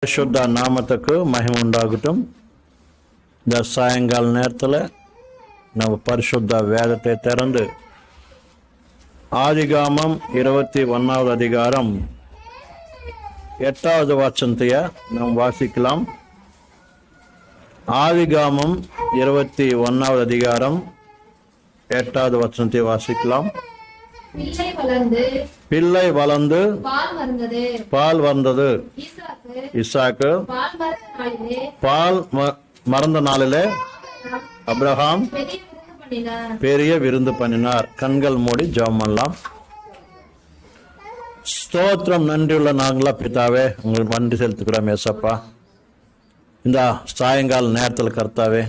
பரிசுத்த நாமத்துக்கு மகிமை உண்டாகட்டும். இந்த சாயங்கால நேரத்தில் நம்ம பரிசுத்த வேதத்தை திறந்து ஆதிகாமம் இருபத்தி ஒன்றாவது அதிகாரம் எட்டாவது வசனத்தைய நாம் வாசிக்கலாம். ஆதிகாமம் இருபத்தி ஒன்றாவது அதிகாரம் எட்டாவது வசனத்தை வாசிக்கலாம். பிள்ளை வளர்ந்து பால் வந்தது. பால் வந்தது. ஈசாக்கு இசாக்கு பால் மறந்த நாளிலே அப்ரஹாம் பெரிய விருந்து பண்ணினார். கண்கள் மூடி ஜெபம் பண்ணலாம். ஸ்தோத்திரம் நன்றியுள்ள நாங்களா பிதாவே உங்களுக்கு நன்றி செலுத்துக்கிறோம் ஏசப்பா. இந்த சாயங்கால நேரத்தில் கர்த்தாவே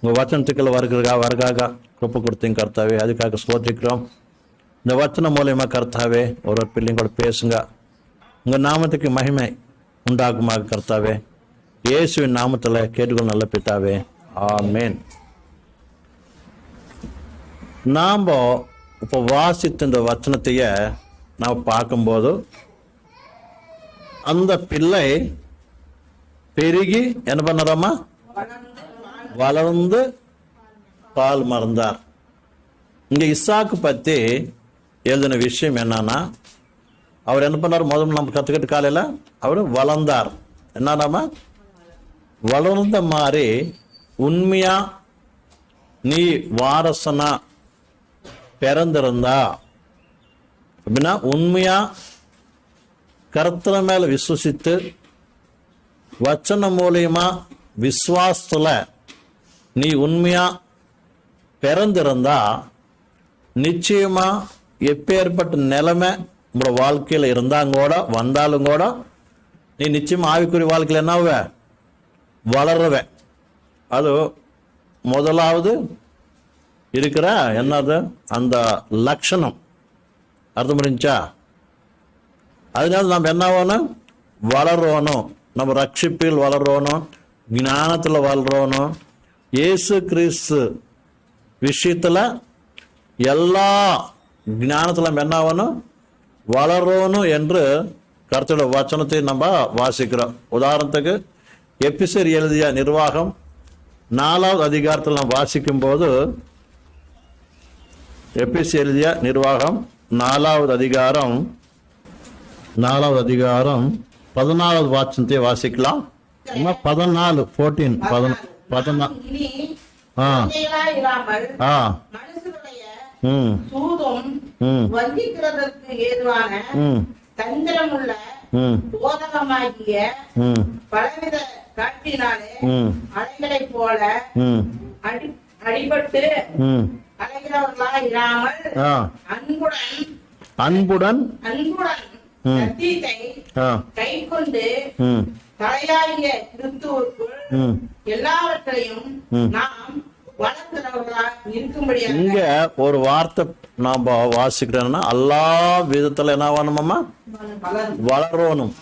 உங்கள் வச்சனத்துக்கள் வருகிறதா வருகாக கிருப்ப கொடுத்தீங்க கர்த்தாவே அதுக்காக ஸ்தோத்திக்கிறோம். இந்த வச்சனம் மூலியமா கர்த்தாவே ஒரு ஒரு பிள்ளைங்க கூட பேசுங்க. உங்கள் நாமத்துக்கு மகிமை உண்டாகுமாக கர்த்தாவே. இயேசுவின் நாமத்தில் கேட்டுக்கொள் நல்ல பித்தாவே ஆமேன். நாம் இப்போ வாசித்த இந்த வச்சனத்தைய நாம் பார்க்கும்போது அந்த பிள்ளை பெருகி என்ன பண்ணுறோம்மா வளர்ந்து பால் மறந்தார். இங்கே இசாக்கு பத்தி எழுதின விஷயம் என்னன்னா அவர் என்ன பண்ணார்? முதல்ல நம்ம கத்துக்கிட்டு காலையில அவர் வளர்ந்தார். என்னன்னா வளர்ந்த மாதிரி உண்மையா நீ வாரசனா பிறந்திருந்தா? அப்படின்னா உண்மையா கருத்தின மேல விசுவசித்து வச்சனம் மூலியமா விசுவாசத்துல நீ உண்மையா பிறந்திருந்தா நிச்சயமா எப்பேற்பட்ட நிலைமை உங்களோட வாழ்க்கையில் இருந்தாங்க கூட வந்தாலும் கூட நீ நிச்சயம் ஆவிக்குரிய வாழ்க்கையில் என்னவ வளருவேன் அது முதலாவது இருக்கிற என்னது? அந்த லட்சணம். அர்த்தம் புரிஞ்சா அதனால நம்ம என்ன ஆகணும்? வளரணும். நம்ம ரட்சிப்பில் வளரணும். ஞானத்தில் வளரணும். இயேசு கிறிஸ்து விஷயத்தில் எல்லா ஞானத்தில் நம்ம என்ன ஆகணும்? வளரணும் என்று கருத்தோட வச்சனத்தை நம்ம வாசிக்கிறோம். உதாரணத்துக்கு எபிசர் எழுதிய நிர்வாகம் நாலாவது அதிகாரத்தில் நாம் வாசிக்கும் போது எபிசி எழுதிய நிர்வாகம் நாலாவது அதிகாரம் நாலாவது அதிகாரம் பதினாலாவது வாசனத்தை வாசிக்கலாம். பதினாலு ஃபோர்டீன் பதினா பதினாலு இனி ஆ. ஆ. சூதும் ம். வஞ்சிக்கிறதற்கு ஏதுவான தந்திரமுள்ள போதகமாகிய பலவித காட்டினாலே ம். அலைகளைப் போல அடி அடிபட்டு அலைகிறவர்களா இராமல் அன்புடன் அன்புடன் அன்புடன். சத்தியத்தை கை கொண்டு தலையாகிய கிறிஸ்துவுக்குள் எல்லாவற்றையும். நாம் இங்க ஒரு வார்த்தை நாம வாசிக்கிறோம்னா எல்லா விதத்துல என்ன வளரும் வளரணும்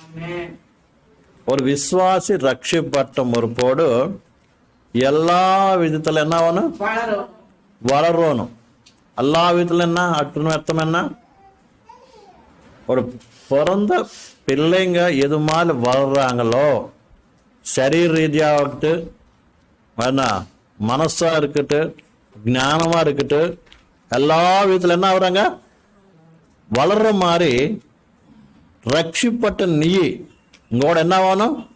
ஒரு விசுவாசி ரட்சிப்பட்ட முற்போடு எல்லா விதத்துல என்ன வளரும். வளரணும் எல்லா விதத்துல என்ன? அட்டுன்னு அர்த்தம் என்ன? ஒரு பிறந்த பிள்ளைங்க எது மாதிரி வளர்றாங்களோ சரீர ரீதியாகட்டு என்ன மனசா இருக்கட்டு ஞானமா இருக்கட்டு எல்லா விதத்துல என்ன ஆகுறாங்க? வளர்ற மாதிரி ரட்சிப்பட்ட நீ இங்கோட என்ன வேணும்?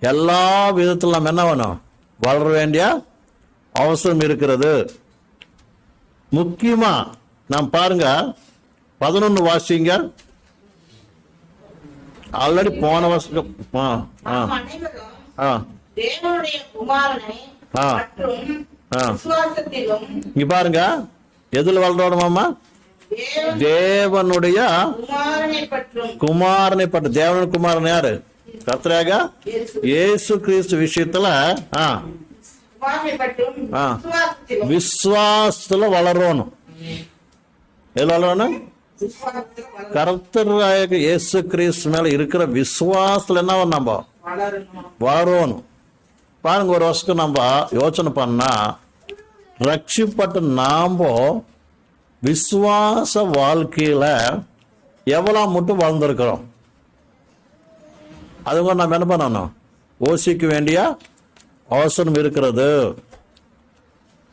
எல்லா விதத்துல நம்ம என்ன வேணும்? வளர வேண்டிய அவசரம் இருக்கிறது. முக்கியமா நாம் பாருங்க பதினொன்னு வாசிங்க. ஆல்ரெடி போன வருஷம் ஆ ஆ. ஆ. ஆ. ஆ. இங்க பாருங்க. எதுல வளரணுமாமா தேவனுடைய குமாரனை பற்றும் குமாரனை தேவன் குமாரன் யாரு? கத்ரேகா இயேசு கிறிஸ்து விஷயத்துல ஆ. ஆ. விசுவாசத்துல வளரணும் எதுல வளரணும் விசுவாசத்திலும் வளரும். கர்த்தராக இயேசு கிறிஸ்து மேல இருக்கிற விசுவாசத்துல என்ன நம்ம? வளரணும். பாருங்க ஒரு வருஷத்துக்கு நம்ம யோசனை பண்ணா ரட்சிப்பட்ட நாம விசுவாச வாழ்க்கையில எவ்வளோ மட்டும் வளர்ந்துருக்கிறோம்? அதுங்க நம்ம என்ன பண்ணணும்? யோசிக்க வேண்டிய அவசரம் இருக்கிறது.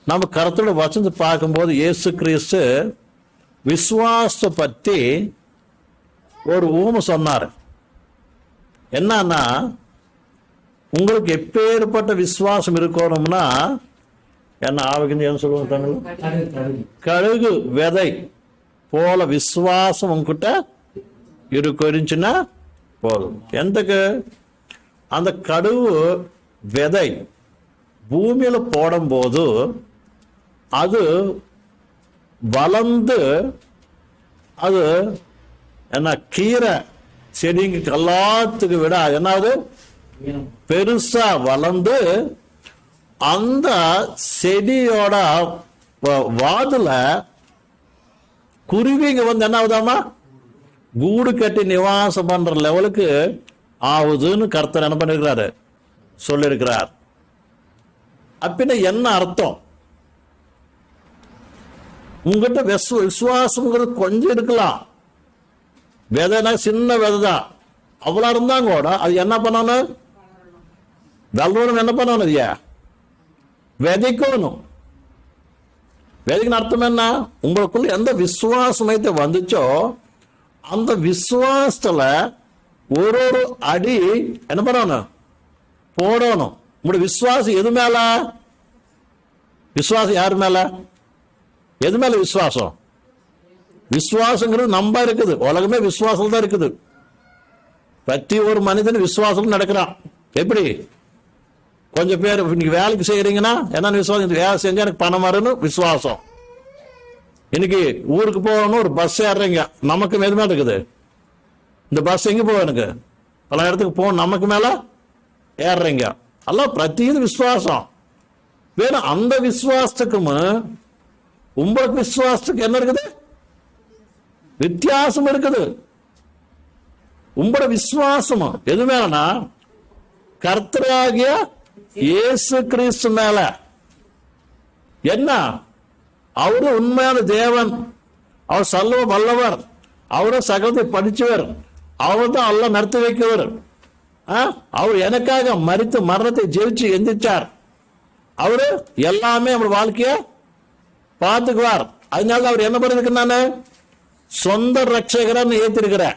நம்ம கருத்தோட வசந்து பார்க்கும்போது இயேசு கிறிஸ்து விசுவாசத்தை பற்றி ஒரு ஊமை சொன்னார். என்னன்னா உங்களுக்கு எப்பேற்பட்ட விசுவாசம் இருக்கணும்னா என்ன ஆவுக்குன்னு என்ன சொல்லுவாங்க தமிழ் கழுகு விதை போல விசுவாசம் உங்ககிட்ட இருக்குச்சுன்னா போதும். எந்தக்கு? அந்த கடுவு விதை பூமியில் போடும்போது அது வளர்ந்து அது என்ன கீரை செடிங்க எல்லாத்துக்கு விட என்னது? பெருசா வளர்ந்து அந்த செடியோட வாதுல குருவிங்க வந்து என்ன ஆகுதாமா? கூடு கட்டி நிவாசம் பண்ற லெவலுக்கு ஆகுதுன்னு கர்த்தர் என்ன பண்ணிருக்கிறாரு? சொல்லியிருக்கிறார் அப்படின்னா என்ன அர்த்தம்? உங்ககிட்ட விஸ்வ விசுவாசம்ங்கிறது கொஞ்சம் இருக்கலாம். விதைனா சின்ன விதை தான் அவ்வளோ இருந்தாங்க கூட அது என்ன பண்ணணும்? வளரணும் என்ன பண்ணணும் ஐயா விதைக்கணும் அர்த்தம் என்ன உங்களுக்குள்ள எந்த விசுவாசமயத்தை வந்துச்சோ அந்த விசுவாசத்துல ஒரு ஒரு அடி என்ன பண்ணணும் போடணும் உங்களுடைய விசுவாசம் எது மேல விசுவாசம் யார் மேல எது மேல விசுவாசம் விசுவாசங்கிறது நம்ப இருக்குது உலகமே விசுவாசம் தான் இருக்குது பற்றி ஒரு மனிதன் விசுவாசம் நடக்கிறான் எப்படி கொஞ்சம் பேர் இன்னைக்கு வேலைக்கு செய்யறீங்கன்னா என்ன விசுவாசம் வேலை செஞ்சா எனக்கு பணம் வரணும் விசுவாசம். இன்னைக்கு ஊருக்கு போகணும் ஒரு பஸ் ஏறுறீங்க. நமக்கு எது இருக்குது? இந்த பஸ் எங்க போகும் எனக்கு? பல இடத்துக்கு போகணும். நமக்கு மேல ஏறுறீங்க. எல்லாம் பிரத்தியது விசுவாசம். வேணும் அந்த விசுவாசத்துக்கும் உங்களுக்கு விசுவாசத்துக்கு என்ன இருக்குது? வித்தியாசம் இருக்குது. உங்களோட விசுவாசம் எது மேலனா கர்த்தராகிய இயேசு கிறிஸ்து மேல. என்ன? அவரு உண்மையான தேவன். அவர் சல்வ வல்லவர். அவரு சகலத்தை படிச்சவர் அவர் தான் எல்லாம் நடத்தி வைக்கவர் ஆ? அவர் எனக்காக மறித்து மரணத்தை ஜெயிச்சு எந்திரிச்சார். அவரு எல்லாமே அவர் வாழ்க்கைய பார்த்துக்குவார். அதனால அவர் என்ன பண்ணிருக்கு நானு சொந்த ரட்சகரன்னு ஏத்திருக்கிற.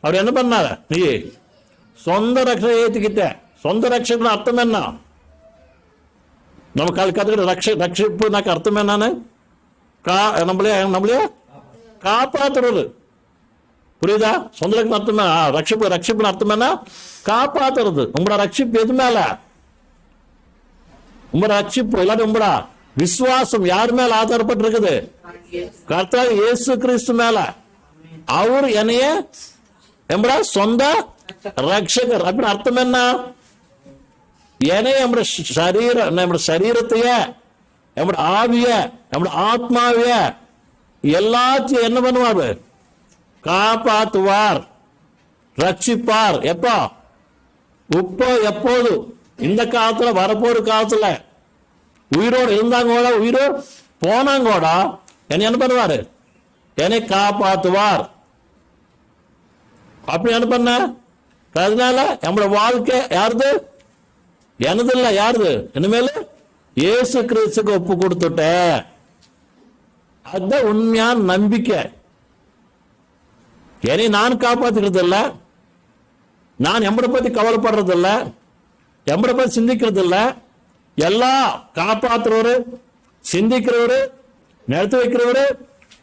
அவர் என்ன பண்ணாரு? நீ சொந்த ரட்சகரை ஏத்துக்கிட்ட. சொந்த ரட்சகர் அர்த்தம் என்ன நம்ம கால் ரக்ஷ ரட்ச ரட்சிப்புனாக்க அர்த்தம் என்னன்னு கா நம்மளே நம்மளே காப்பாத்துறது புரியுதா சொந்த ரட்சம் அர்த்தம் என்ன? ரட்சிப்பு ரட்சிப்புன்னு அர்த்தம் என்ன காப்பாத்துறது உங்களோட ரட்சிப்பு எது மேல உங்களோட ரட்சிப்பு இல்லாட்டி உங்களோட விசுவாசம் யார் மேல ஆதாரப்பட்டு இருக்குது இயேசு கிறிஸ்து மேல அவர் என்னைய எம்படா சொந்த ரட்சகர் அப்படின்னு அர்த்தம் என்ன ஏன்னா நம்முடைய சரீர நம்முடைய சரீரத்தைய நம்முடைய ஆவிய நம்ம ஆத்மாவிய எல்லாத்தையும் என்ன பண்ணுவார்? காப்பாத்துவார். ரட்சிப்பார். எப்போ? இப்போ எப்போது? இந்த காலத்துல வரப்போற காலத்துல. உயிரோடு இருந்தாங்க கூட உயிரோ? போனாங்க கூட என்னை என்ன பண்ணுவாரு? என்னை காப்பாத்துவார். அப்படி என்ன பண்ண? அதனால நம்மளோட வாழ்க்கை யாருது? எனது இல்ல யாருது இனிமேல் இயேசு கிறிஸ்துக்கு ஒப்பு கொடுத்துட்டேன் அதுதான் உண்மையான நம்பிக்கை. என்னை நான் காப்பாத்துக்கிறது இல்ல நான் எம்பட பத்தி கவலைப்படுறது இல்ல எம்பட பத்தி சிந்திக்கிறது இல்ல எல்லாம் காப்பாத்துறவரு சிந்திக்கிறவரு நிறுத்தி வைக்கிறவரு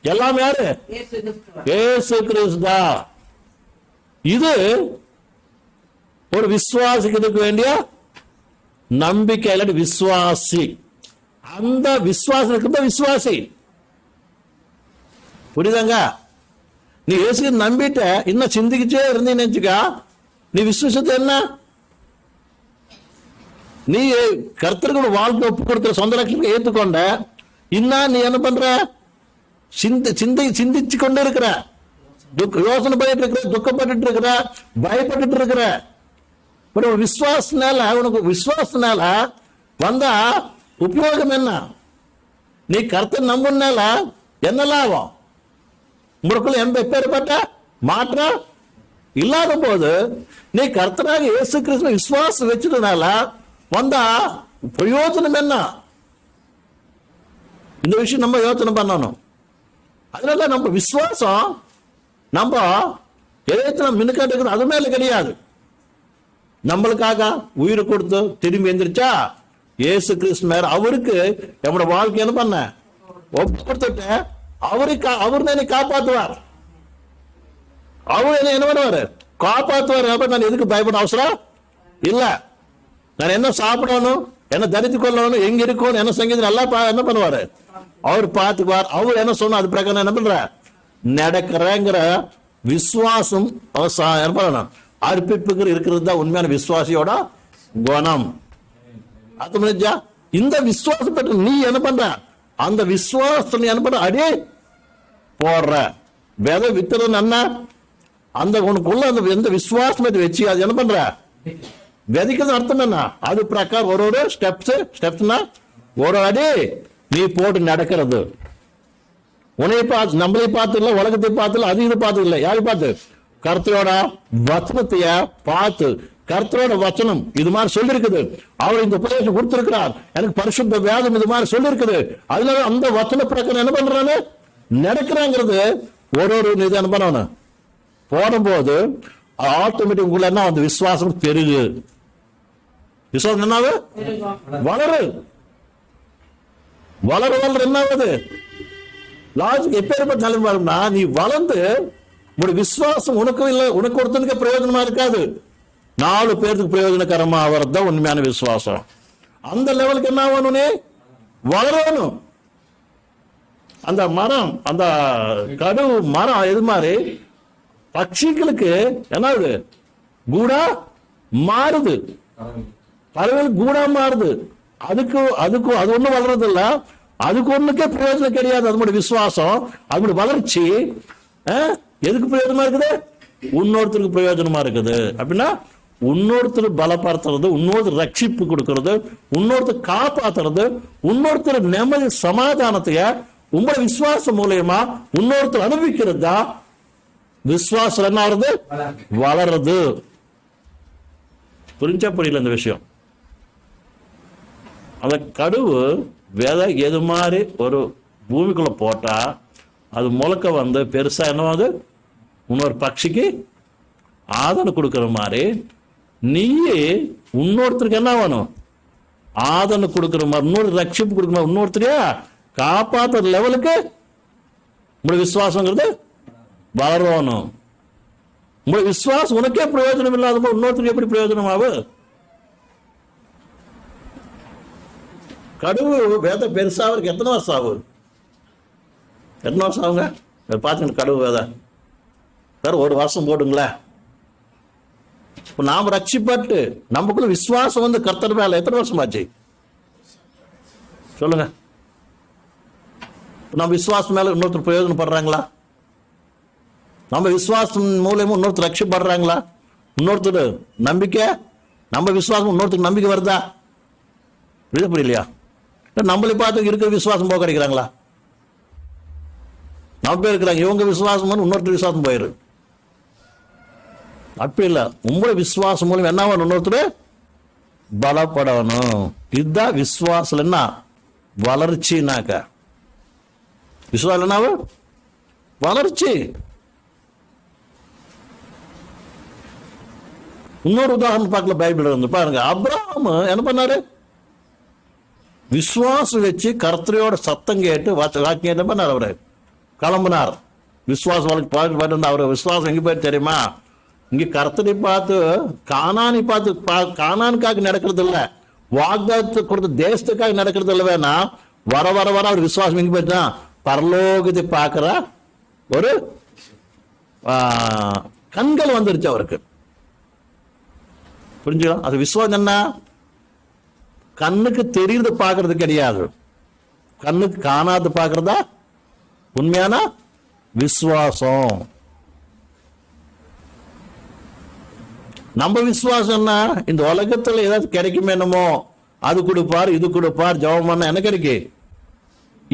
எல்லாம் யாரு? ஏசு கிறிஸ்தா. இது ஒரு விசுவாசிக்கிறதுக்கு வேண்டிய நம்பிக்கை இல்லாட்டி விசுவாசி. அந்த விசுவாசம் இருக்கிறத விசுவாசி. புரியுதாங்க? நீ இயேசு நம்பிட்ட இன்னும் சிந்திக்கிச்சே இருந்தீன்னு நினைச்சுக்கா நீ விசுவாசத்தை என்ன? நீ கர்த்தருக்கு வாழ்க்கை ஒப்பு கொடுக்கிற சொந்த லட்சத்துக்கு ஏற்றுக்கொண்ட இன்னும் நீ என்ன பண்ற? சிந்தி சிந்தை சிந்திச்சு கொண்டு இருக்கிற. யோசனை பண்ணிட்டு இருக்கிற துக்கப்பட்டு இருக்கிற பயப்பட்டுட்டு இருக்கிற. ஒரு விசுவாசனால உனக்கு விசுவாசனால வந்தா உபயோகம் என்ன நீ கருத்தை நம்பினால என்ன லாபம் உங்களுக்குள்ள எந்த எப்பேற்பட்ட மாற்றம் இல்லாத போது நீ கர்த்தனாக இயேசு கிருஷ்ண விசுவாசம் வச்சதுனால வந்தா பிரயோஜனம் என்ன இந்த விஷயம் நம்ம யோசனை பண்ணணும் அதனால நம்ம விசுவாசம் நம்ம எதிர்த்து நம்ம மின்னுக்காட்டு அது மேல கிடையாது நம்மளுக்காக உயிரை கொடுத்து திரும்பி எந்திரிச்சா ஏசு கிருஷ்ணர் அவருக்கு நம்மளோட வாழ்க்கை என்ன பண்ண? ஒப்பு கொடுத்துட்டு அவர் தான் என்னை காப்பாத்துவார். அவர் என்ன என்ன பண்ணுவாரு? காப்பாத்துவார். அப்ப நான் எதுக்கு பயப்பட அவசரம்? இல்ல. நான் என்ன சாப்பிடணும்? என்ன தரித்து கொள்ளணும்? எங்க இருக்கும் என்ன சங்கீதம்? நல்லா பா- என்ன பண்ணுவாரு? அவர் பார்த்துக்குவார். அவர் என்ன சொன்னா? அது பிரகாரம் என்ன பண்ற நடக்கிறேங்கிற விசுவாசம் என்ன பண்ணணும்? அர்ப்பிப்புகள் இருக்கிறது தான் உண்மையான விசுவாசியோட குணம். அது முடிஞ்சா இந்த விசுவாசம் பெற்ற நீ என்ன பண்ற? அந்த விசுவாசத்தை நீ என்ன பண்ற? அடே போடுற. விதை வித்துறது என்ன? அந்த உனக்குள்ள அந்த எந்த விசுவாசம் வச்சு அது என்ன பண்ற? விதைக்கிறது அர்த்தம் என்ன? அது பிரகாரம் ஒரு ஒரு ஸ்டெப்ஸ் ஸ்டெப்ஸ்னா ஒரு அடி நீ போட்டு நடக்கிறது. உனையை பார்த்து நம்மளை பார்த்து இல்லை உலகத்தை பார்த்து இல்லை அது இது பார்த்து இல்லை. யாரை பார்த்து? கர்த்தரோட வசனத்தைய பார்த்து கர்த்தரோட வசனம் இது மாதிரி சொல்லிருக்குது. அவர் இந்த உபதேசம் கொடுத்திருக்கிறார். எனக்கு பரிசுத்த வேதம் இது மாதிரி சொல்லிருக்குது. அதனால அந்த வசன பிரகாரம் என்ன பண்றானு? நடக்கிறாங்கிறது ஒரு ஒரு இது என்ன பண்ணணும்? போடும்போது ஆட்டோமேட்டிக் உள்ள என்ன அந்த விசுவாசம் பெருகு. விசுவாசம் என்னாவது வளரு. வளர வளர என்ன ஆகுது? லாஜிக் எப்பேற்பட்ட நிலைமை நீ வளர்ந்து உங்களுடைய விசுவாசம் உனக்கும் இல்லை உனக்கு ஒருத்தனுக்கு பிரயோஜனமா இருக்காது. நாலு பேருக்கு பிரயோஜனகரமா ஆகிறது தான் உண்மையான விசுவாசம். அந்த லெவலுக்கு என்ன ஆகணும் வளரணும். அந்த மரம் அந்த கடு மரம் இது மாதிரி பட்சிகளுக்கு என்னது? கூடா மாறுது. பறவைகள் கூடா மாறுது. அதுக்கு அதுக்கு அது ஒண்ணும் வளர்றது இல்ல அதுக்கு ஒண்ணுக்கே பிரயோஜனம் கிடையாது. அதனுடைய விசுவாசம். அதனுடைய வளர்ச்சி. எதுக்கு பிரயோஜனமா இருக்குது? இன்னொருத்தருக்கு பிரயோஜனமா இருக்குது. அப்படின்னா இன்னொருத்தர் பலப்படுத்துறது இன்னொருத்தர் ரட்சிப்பு கொடுக்கறது இன்னொருத்தர் காப்பாத்துறது இன்னொருத்தர் நிம்மதி சமாதானத்தைய உங்களோட விசுவாசம் மூலயமா இன்னொருத்தர் அனுபவிக்கிறது? தான் விசுவாசம் என்ன ஆகுறது வளருது புரிஞ்சா புரியல இந்த விஷயம்? அந்த கடுவு விதை எது மாதிரி ஒரு பூமிக்குள்ள போட்டா அது முளைக்க வந்து பெருசா என்னவாது இன்னொரு பட்சிக்கு ஆதனை கொடுக்குற மாதிரி நீயே இன்னொருத்தருக்கு என்ன வேணும்? ஆதனை கொடுக்குற மாதிரி இன்னொரு ரட்சிப்பு கொடுக்குற மாதிரி இன்னொருத்தரையா காப்பாத்துற லெவலுக்கு உங்களுடைய விசுவாசங்கிறது வளரணும். உங்களுடைய விசுவாசம் உனக்கே பிரயோஜனம் இல்லாத இன்னொருத்தருக்கு எப்படி பிரயோஜனம் ஆகும் கடுவு வேத பெருசாகிறதுக்கு எத்தனை வருஷம் ஆகும் எத்தனை வருஷம் ஆகுங்க? பார்த்துங்க கடுவு வேதா வேற ஒரு வருஷம் போடுங்களேன் இப்போ நாம் ரட்சிப்பட்டு நமக்குள்ள விசுவாசம் வந்து கர்த்தர் மேல எத்தனை வருஷம் ஆச்சு? சொல்லுங்க. நம்ம விசுவாசம் மேல இன்னொருத்தர் பிரயோஜனப்படுறாங்களா? நம்ம விசுவாசம் மூலியமா இன்னொருத்தர் ரட்சிப்படுறாங்களா இன்னொருத்தர் நம்பிக்கை? நம்ம விசுவாசம் இன்னொருத்தருக்கு நம்பிக்கை வருதா? இது புரியலையா நம்மளை பார்த்து இருக்கிற விசுவாசம் போக கிடைக்கிறாங்களா? நம்ம இருக்கிறாங்க இவங்க விசுவாசம் இன்னொருத்தர் விசுவாசம் போயிரு. அப்படி இல்லை. உங்களோட விசுவாசம் மூலம் என்ன ஆகணும்? இன்னொருத்தர் பலப்படணும். இதுதான் விசுவாசம் என்ன? வளர்ச்சினாக்க விசுவாசம் என்ன வளர்ச்சி. இன்னொரு உதாரணம் பார்க்கல பைபிள் வந்து. பாருங்க அப்ராம் என்ன பண்ணாரு? விசுவாசம் வச்சு கர்த்தரையோட சத்தம் கேட்டு வாக்கியம் என்ன பண்ணார் அவரு? கிளம்பினார். விசுவாசம் வளர்ச்சி பாட்டு பார்த்து அவர் விசுவாசம் எங்க போயிட்டு தெரியுமா? இங்க கர்த்தனை பார்த்து காணானை பார்த்து பா- நடக்கிறது இல்ல வாக்தாத்து கொடுத்த தேசத்துக்காக நடக்கிறது இல்லை வேணா. வர வர வர அவர் விசுவாசம் எங்க போயிட்டான் பரலோகத்தை பார்க்கிற ஒரு கண்கள் வந்துருச்சு அவருக்கு. புரிஞ்சுக்கலாம் அது விசுவாசம் என்ன? கண்ணுக்கு தெரியுது பார்க்கறது கிடையாது. கண்ணுக்கு காணாது பார்க்கறதா? உண்மையான விசுவாசம். நம்ம விசுவாசம்னா இந்த உலகத்துல ஏதாவது கிடைக்குமே என்னமோ அது கொடுப்பார் இது கொடுப்பார் ஜபம் பண்ண என்ன கிடைக்கு?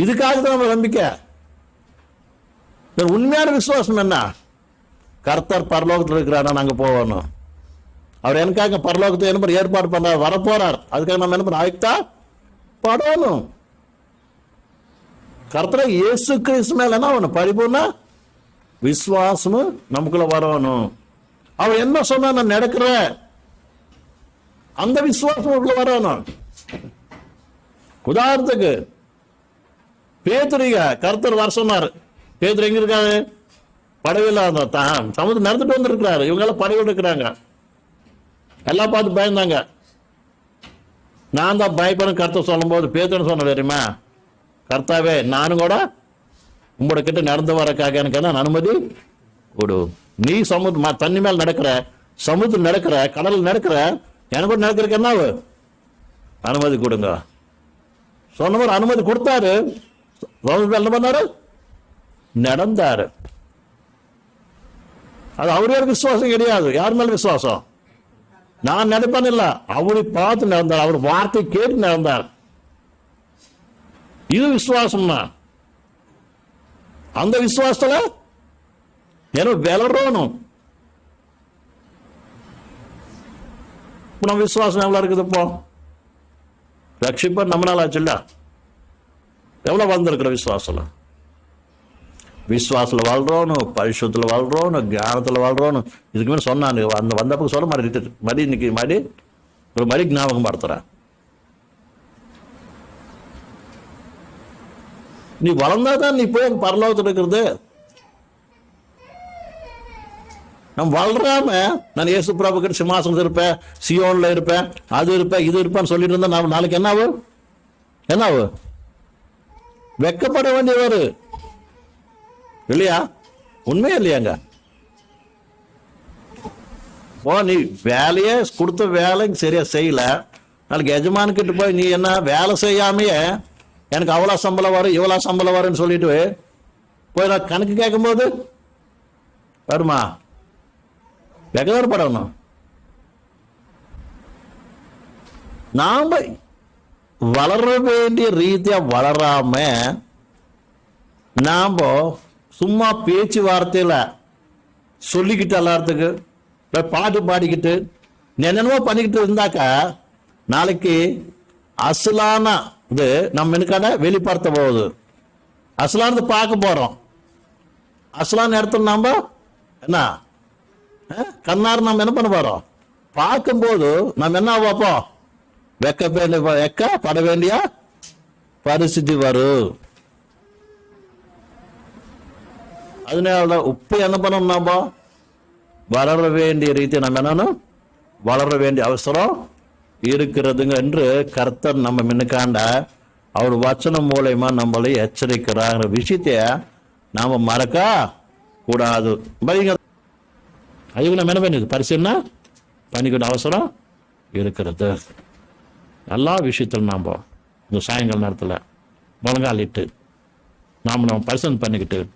இதுக்காக தான் நம்ம நம்பிக்கை. உண்மையான விசுவாசம் என்ன? கர்த்தர் பரலோகத்தில் இருக்கிறாரா நாங்க போகணும். அவர் எனக்காக பரலோகத்தை என்ன ஏற்பாடு பண்ணார் வரப்போறார். அதுக்காக நம்ம என்ன பண்ண ஆயுக்தா படணும். கர்த்தரை இயேசு கிறிஸ்து மேல என்ன ஆகணும் பரிபூர்ண விசுவாசமும் நமக்குள்ள வரணும். அவர் என்ன சொன்னா நான் நடக்கிறேன் அந்த விசுவாசம் உள்ள வரணும் உதாரணத்துக்கு பேத்துரிக கருத்தர் வர சொன்னார். பேத்துரு எங்க இருக்காரு? படவில் தான் சமுதிரம் நடந்துட்டு வந்திருக்கிறாரு. இவங்க எல்லாம் படவில் இருக்கிறாங்க எல்லாம் பார்த்து பயந்தாங்க. நான் தான் பயப்படும் சொல்லும் போது பேத்துன்னு சொன்ன தெரியுமா? கர்த்தாவே நானும் கூட உங்களோட கிட்ட நடந்து வரக்காக எனக்கு என்ன அனுமதி? கொடு. நீ சமுத்திரம் தண்ணி மேல் நடக்கிற சமுத்திரம் நடக்கிற கடல் நடக்கிற எனக்கு கூட நடக்கிறதுக்கு என்ன அனுமதி கொடுங்க. சொன்னவர் அனுமதி கொடுத்தாரு. ரோமர் என்ன பண்ணாரு? நடந்தாரு. அது அவரே விசுவாசம் கிடையாது. யார் மேல விசுவாசம்? நான் நடப்பேன் இல்ல. அவரை பார்த்து நடந்தார். அவர் வார்த்தை கேட்டு நடந்தார். இது விசுவாசம் அந்த விசுவாசத்துல ஏன்னா விளறணும் நம்ம விசுவாசம் எவ்வளோ இருக்குது இப்போ ரட்சிப்பர் நம்மளால ஆச்சுல்ல எவ்வளோ வந்திருக்கிற விசுவாசம் விசுவாசத்தில் வாழ்றோனும் பரிசுத்தில் வாழ்றோனும் ஞானத்தில் வாழ்கிறோன்னு இதுக்கு மேலே சொன்னான் அந்த வந்தப்ப சொல்ல மாதிரி மறுபடி இன்னைக்கு மடி ஒரு மடி ஞாபகம் படுத்துறேன் நீ வளர்ந்தாதான் நீ போய் பரலோகத்தில் இருக்கிறது நான் வளராம நான் ஏசு பிரபு கிட்ட சிம்மாசனத்தில் இருப்பேன் சியோனில் இருப்பேன் அது இருப்பேன் இது இருப்பேன்னு சொல்லிட்டு இருந்தா நான் நாளைக்கு என்ன என்னாவு? என்ன வெக்கப்பட வேண்டியவர். இல்லையா? உண்மையா இல்லையாங்க? ஓ நீ வேலையே கொடுத்த வேலை சரியா செய்யல. நாளைக்கு எஜமானுக்கிட்ட போய் நீ என்ன வேலை செய்யாமையே எனக்கு அவ்வளோ சம்பளம் வரும் இவ்வளோ சம்பளம் வரும்னு சொல்லிட்டு போய் நான் கணக்கு கேட்கும்போது வருமா? வெகதப்படணும் நாம வளர வேண்டிய ரீதியா வளராம நாம சும்மா பேச்சுவார்த்தையில சொல்லிக்கிட்டு எல்லாத்துக்கு பாட்டு பாடிக்கிட்டு என்னென்னமோ பண்ணிக்கிட்டு இருந்தாக்கா நாளைக்கு அசலான இது நம்ம எனக்கான வெளிப்படுத்த போகுது. அசலானது பார்க்க போறோம். அசலான இடத்துல நாம என்ன? கண்ணார் நாம் என்ன பண்ண போறோம் பார்க்கும்போது நம்ம என்ன பார்ப்போம்? வெக்க வேண்டிய வெக்க? பட வேண்டிய பரிசுத்தி வரும் அதனால உப்பு என்ன பண்ணணும் நாம? வளர வேண்டிய ரீதி நம்ம என்னன்னு? வளர வேண்டிய அவசரம் இருக்கிறதுங்க என்று கர்த்தர் நம்ம மின்னுக்காண்ட அவர் வச்சனம் மூலயமா நம்மளை எச்சரிக்கிறாங்கிற விஷயத்தைய நாம மறக்க கூடாது பாருங்க அதுக்கு நம்ம என்ன பண்ணுது பரிசுன்னா பண்ணிக்கிட்ட அவசரம் இருக்கிறது. எல்லா விஷயத்திலும் நாம் இந்த சாயங்கால நேரத்தில் முழங்கால் இட்டு நாம் நம்ம பரிசன் பண்ணிக்கிட்டு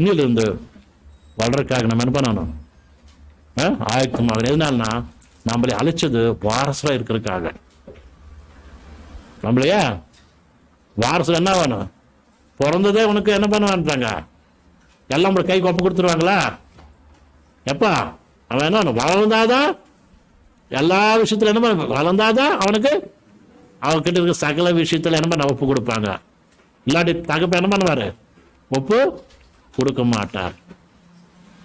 இன்னிலிருந்து வளர்றதுக்காக நம்ம என்ன பண்ணணும்? ஆ? ஆயத்தமாக எதனாலனா நம்மளை அழைச்சது வாரசராக இருக்கிறதுக்காக. நம்மளையா? வாரசம் என்ன வேணும்? பிறந்ததே உனக்கு என்ன பண்ணுவான்ட்டாங்க எல்லாம் நம்மளை கை கொப்பு கொடுத்துருவாங்களா? எப்பா? அவன் என்ன வளர்ந்தாதான்? எல்லா விஷயத்துல என்ன வளர்ந்தாதான் அவனுக்கு? அவன்கிட்ட இருக்க சகல விஷயத்துல என்னமா ஒப்பு கொடுப்பாங்க. இல்லாட்டி தகப்ப என்ன பண்ணுவாரு? ஒப்பு கொடுக்க மாட்டார்.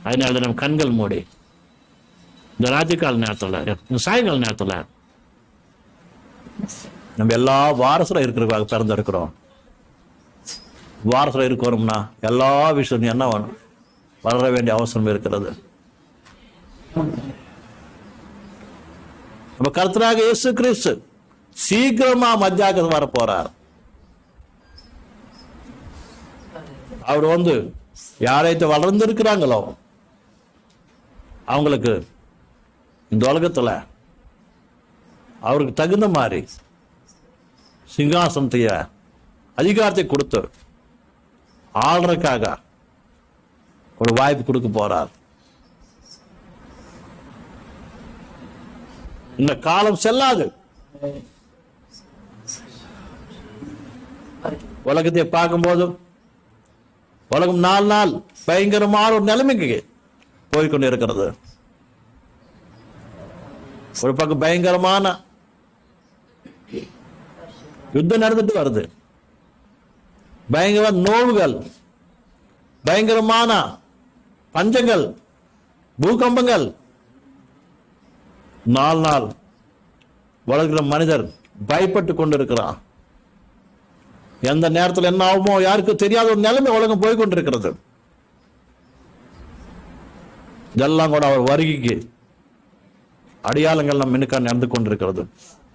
அதனால நம்ம கண்கள் மூடி. இந்த ராஜகால நேரத்தில் சாயங்கால நேரத்தில் நம்ம எல்லா வாரசுல இருக்கிறதுக்காக பிறந்திருக்கிறோம் வாரசுல இருக்கணும்னா எல்லா விஷயம் என்ன வேணும்? வளர வேண்டிய அவசரம் இருக்கிறது. நம்ம கருத்தராக இயேசு கிறிஸ்து சீக்கிரமா மத்தியாக வர போறார். அவர் வந்து யாரைத்து வளர்ந்திருக்கிறாங்களோ அவங்களுக்கு இந்த உலகத்துல அவருக்கு தகுந்த மாதிரி சிங்காசனத்தைய அதிகாரத்தை கொடுத்து ஆள்றதுக்காக ஒரு வாய்ப்பு கொடுக்க போறார். இந்த காலம் செல்லாது. உலகத்தை பார்க்கும்போது உலகம் நாலு நாள் பயங்கரமான ஒரு நிலைமைக்கு போய்க்கொண்டு இருக்கிறது. ஒரு பக்கம் பயங்கரமான யுத்தம் நடந்துட்டு வருது. பயங்கர நோவுகள் பயங்கரமான பஞ்சங்கள் பூகம்பங்கள் நாலு நாள் வளர்கிற மனிதர் பயப்பட்டு கொண்டிருக்கிறான் எந்த நேரத்தில் என்ன ஆகுமோ யாருக்கும் தெரியாத ஒரு நிலைமை உலகம் போய் கொண்டிருக்கிறது. இதெல்லாம் கூட அவர் வருகைக்கு அடையாளங்கள் நம் மினுக்கா நடந்து கொண்டிருக்கிறது.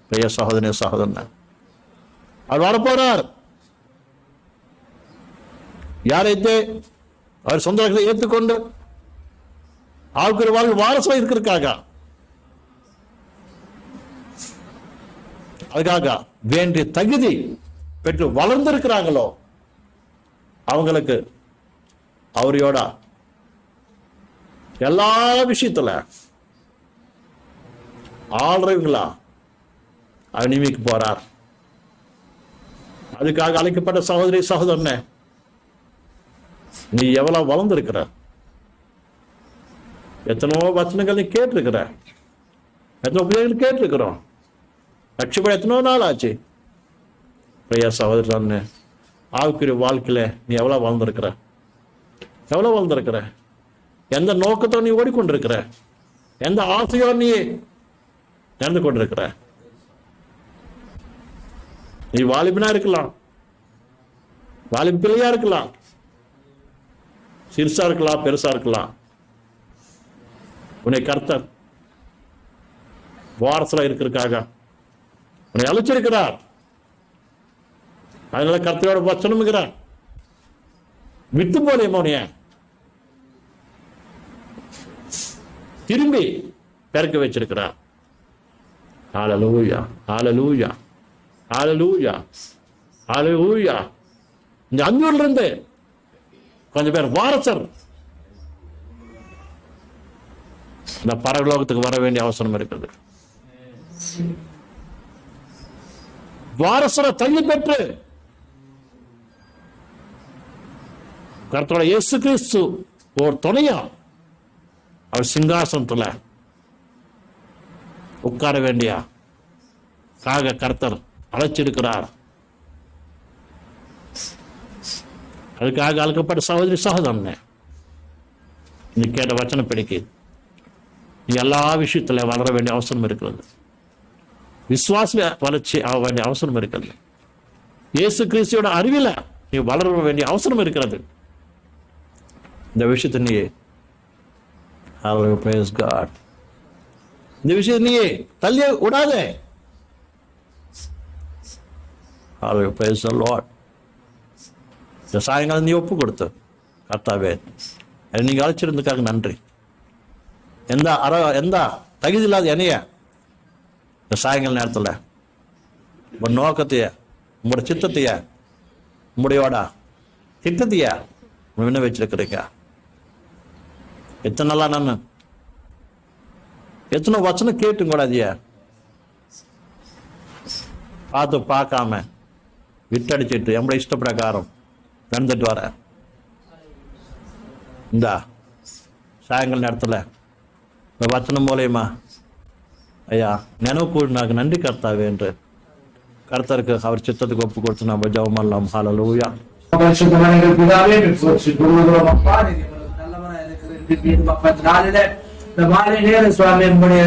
பெரிய சகோதரனே சகோதரன். அவர் வரப்போறார். யாரைத்தே அவர் சொந்த ஏற்றுக்கொண்டு ஆளுக்கு வாழ்க்கை வாரசம் இருக்கிறதுக்காக அதுக்காக வேண்டிய தகுதி பெற்று வளர்ந்திருக்கிறாங்களோ அவங்களுக்கு அவரையோட எல்லா விஷயத்துல ஆள்றவங்களா அனிமிக்கு போறார். அதுக்காக அழைக்கப்பட்ட சகோதரி சகோதரனே நீ எவ்வளவு வளர்ந்துருக்கிற? எத்தனையோ வச்சனங்கள் நீ கேட்டிருக்கிற. எத்தனை பிள்ளைகள் கேட்டிருக்கிறோம். ரட்சிப்பட எத்தனோ நாள் ஆச்சு. பிரியா சகோதரன் ஆவுக்குரிய வாழ்க்கையில நீ எவ்வளவு வளர்ந்திருக்கிற எவ்வளவு வளர்ந்திருக்கிற எந்த நோக்கத்தோ நீ ஓடிக்கொண்டிருக்கிற? எந்த ஆசையோ நீ நடந்து கொண்டிருக்கிற? நீ வாலிபனா இருக்கலாம். வாலிப பிள்ளையா இருக்கலாம். சிறுசா இருக்கலாம் பெருசா இருக்கலாம். உன்னை கர்த்தர் வாரசுல இருக்கிறதுக்காக உன்னை அழைச்சிருக்கிறார். அதனால கர்த்தரோட வச்சனம்ங்கிறார் விட்டு போலே மோனிய. திரும்பி பிறக்க வச்சிருக்கிறார். ஆலலூயா ஆலலூயா ஆலலூயா ஆலலூயா இந்த அஞ்சூர்ல இருந்து கொஞ்சம் பேர் வாரசர். இந்த பரலோகத்துக்கு வர வேண்டிய அவசரம் இருக்குது. வாரசரை தள்ளி பெற்று. கர்த்தரோட இயேசு கிறிஸ்து ஒரு துணையா? அவர் சிங்காசனத்துல உட்கார வேண்டியா? காக கர்த்தர் அழைச்சிருக்கிறார். அதுக்காக அழைக்கப்பட்ட சகோதரி சகோதரனே நீ கேட்ட வச்சனம் பிடிக்கு. எல்லா விஷயத்துல வளர வேண்டிய அவசரம் இருக்கிறது. விசுவாசமே வளர்ச்சி ஆக வேண்டிய அவசரம் இருக்கிறது. இயேசு கிறிஸ்தியோட அறிவில் நீ வளர வேண்டிய அவசரம் இருக்கிறது. இந்த விஷயத்தை நீ இந்த விஷயத்தை நீ தள்ளி விடாதே. இந்த சாயங்காலம் நீ ஒப்பு கொடுத்து கர்த்தாவே நீங்கள் அழைச்சிருந்ததுக்காக நன்றி. எந்த அற எந்த தகுதி இல்லாத என்னைய இந்த சாயங்கால நேரத்தில் உன் நோக்கத்தைய உங்களோட சித்தத்தைய உங்களுடையோட திட்டத்தைய முன்ன வச்சிருக்கிறீங்க எத்தனை நாளா நான்? எத்தனை வச்சனம் கேட்டும் கூட அதைய? பார்த்து பார்க்காம விட்டடிச்சிட்டு நம்மளோட இஷ்ட பிரகாரம் நடந்துட்டு வர. இந்தா சாயங்கால நேரத்தில் இந்த வச்சனம் மூலயமா ஐயா நினைவு கூடினாக்கு நன்றி கர்த்தாவே என்று கர்த்தருக்கு அவர் சித்தத்துக்கு ஒப்பு கொடுத்து நம்ம ஜெபமெல்லாம் ஹalleluya பரிசுத்தமான இந்த மாலை நேர சுவாமி நம்முடைய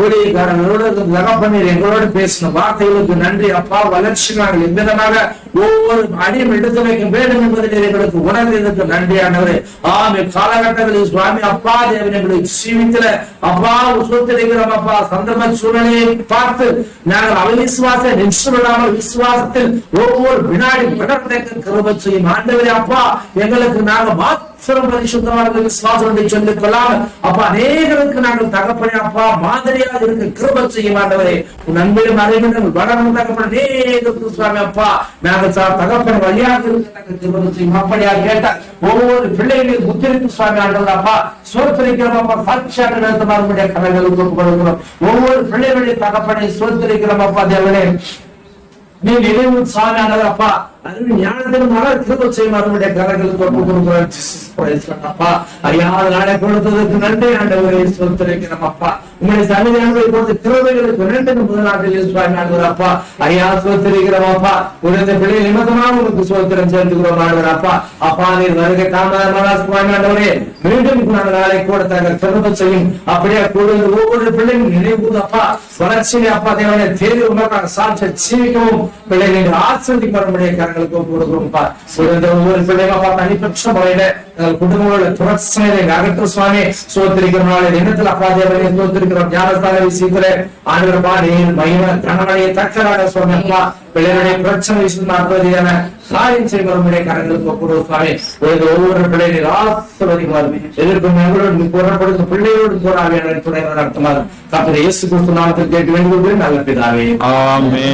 ஊழியக்காரர்களோடு தகப்பனீர் எங்களோடு பேசின வார்த்தைகளுக்கு நன்றி. அப்பா வளர்ச்சி நாங்கள் எவ்விதமாக ஒவ்வொரு அடியும் எடுத்து வைக்க வேண்டும் என்பதை நீர் எங்களுக்கு உணர்ந்ததற்கு நன்றியானவரே. ஆமை காலகட்டங்களில் சுவாமி அப்பா தேவன் எங்களுக்கு ஜீவித்துல அப்பா சுத்திருக்கிறோம் அப்பா. சந்தர்ப்ப சூழ்நிலையை பார்த்து நாங்கள் அவிசுவாச நிச்சயமில்லாமல் விசுவாசத்தில் ஒவ்வொரு வினாடி விடத்தை கிருபை செய்யும் ஆண்டவரே அப்பா. எங்களுக்கு நாங்கள் மாத்திரம் பரிசுத்தமாக சுவாசனத்தை சொல்லிக் கொள்ளாமல் அப்ப அநேகருக்கு நாங்கள் தகப்பனே அப்பா மாதிரியாக இருக்க கிருப செய்யும் ஆண்டவரே. உன் அன்பிலும் அறிவிடம் வளரும் தகப்பன அநேகருக்கு சுவாமி அப்பா. நாங்கள் சார் தகப்பன வழியாக இருக்க நாங்கள் கிருபை செய்யும். அப்படியா கேட்டால் ஒவ்வொரு பிள்ளைகளையும் புத்திரிப்பு சுவாமி ஆண்டவர் அப்பா சோத்திரிக்கிறோம் அப்பா சாட்சியாக நடத்தமாக கதைகளுக்கு ஒப்புக் கொடுக்கிறோம். ஒவ்வொரு பிள்ளைகளுடைய தகப்பனை சோத்திரிக்கிறோம் அப்பா தேவனே. நீ நினைவு சாமி ஆண்டவர் அப்பா அறிவு ஞானத்தின் மன அவருடைய கரங்களுக்கு ஒப்பு கொடுக்கிறோம் அப்பா அறியாத நாளை கொடுத்ததற்கு நன்றி ஆண்டவரை சொத்திருக்கிறோம் அப்பா உங்களுடைய சன்னிதானங்களை கொடுத்த கிருபைகளுக்கு நன்றி முதல் நாட்டில் அப்பா. அறியாத சொத்திருக்கிறோம் அப்பா. உடைய பிள்ளை நிமித்தமாக உங்களுக்கு சோத்திரம் செலுத்துகிறோம் ஆண்டவர் அப்பா. அப்பா நீர் வருகை தாமதமான மீண்டும் நாங்கள் நாளை கூட தாங்கள் திரும்ப அப்படியே கூட ஒவ்வொரு பிள்ளையும் நினைவு அப்பா. வளர்ச்சியை அப்பா தேவையான தேர்வு உங்களுக்காக சாட்சி ஜீவிக்கவும். பிள்ளைகளை ஆசிரியப்படும்படிய கரங்களுக்கு கொடுக்கிறோம்ப்பா இந்த ஒவ்வொரு பிள்ளைங்க அப்பா தனிப்பட்ச முறையில எங்கள் குடும்பங்களோட பிரச்சனைகளை அகற்ற சுவாமி சோத்திருக்கிற நாளை தினத்தில் அப்பா தேவனை சோத்திருக்கிறோம் ஞானஸ்தான விஷயத்துல ஆண்டவர் கணவனையை பிள்ளைகளுடைய பிரச்சனை விஷயம் நடப்பதியான காரியம் செய்வருடைய கரங்களுக்கு ஒப்புடுவோம் சுவாமி ஒவ்வொரு பிள்ளைகளை ஆசிர்வதிக்குமாறு எதிர்க்கும் எங்களோடு போராடுத்த பிள்ளைகளோடு போராடிய துணை நடத்துமாறு தப்பது இயேசு கிறிஸ்து நாமத்தில் கேட்டு வேண்டும் நல்ல பிதாவே ஆமே